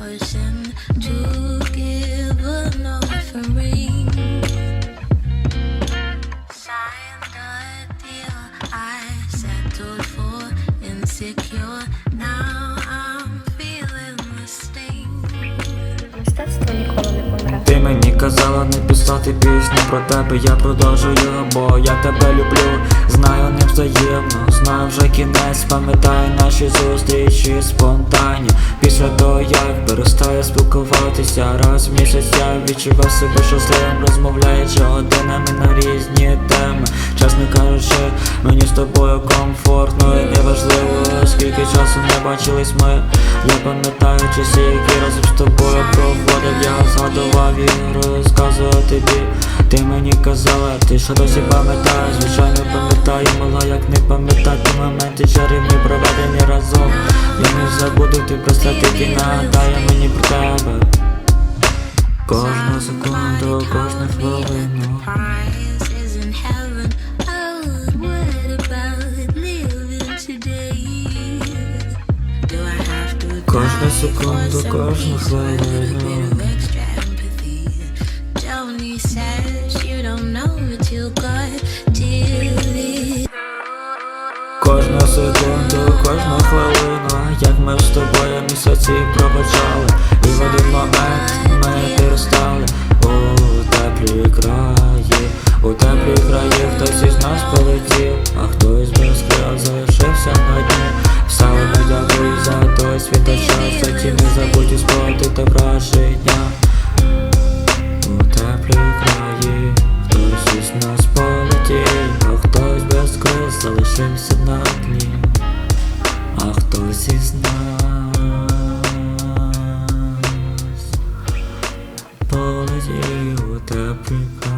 ocean to give an offering. Signed a deal I settled for insecure. Мені казала не писати пісню про тебе, я продовжую, бо я тебе люблю. Знаю не взаємно, знаю вже кінець, пам'ятаю наші зустрічі спонтанні. Після того як перестаю спілкуватися раз в місяць я відчував себе щасливим, розмовляючи годинами на різні теми. Чесно кажучи, мені з тобою комфортно і неважливо, скільки часу не бачились ми. Я пам'ятаю часи, які разом з тобою згадував і розказував тобі. Ти мені казала, ти що досі пам'ятаєш, звичайно пам'ятаю, могла як не пам'ятати моменти чарівні проведені разом. Я не забуду, ти просто тільки нагадає мені про тебе. Кожну секунду, кожну хвилину. Prize is in heaven. Кожну секунду, кожну хвилину, як ми з тобою місяці проведжали І в один момент ми перестали у теплі краї, у теплі краї хтось із нас полетів, а хтось без крил залишився на дні. Саме дякую за той світ час, за ті незабуті спогади та враження. Залишився на дні, а хтось із нас полетів у теплі.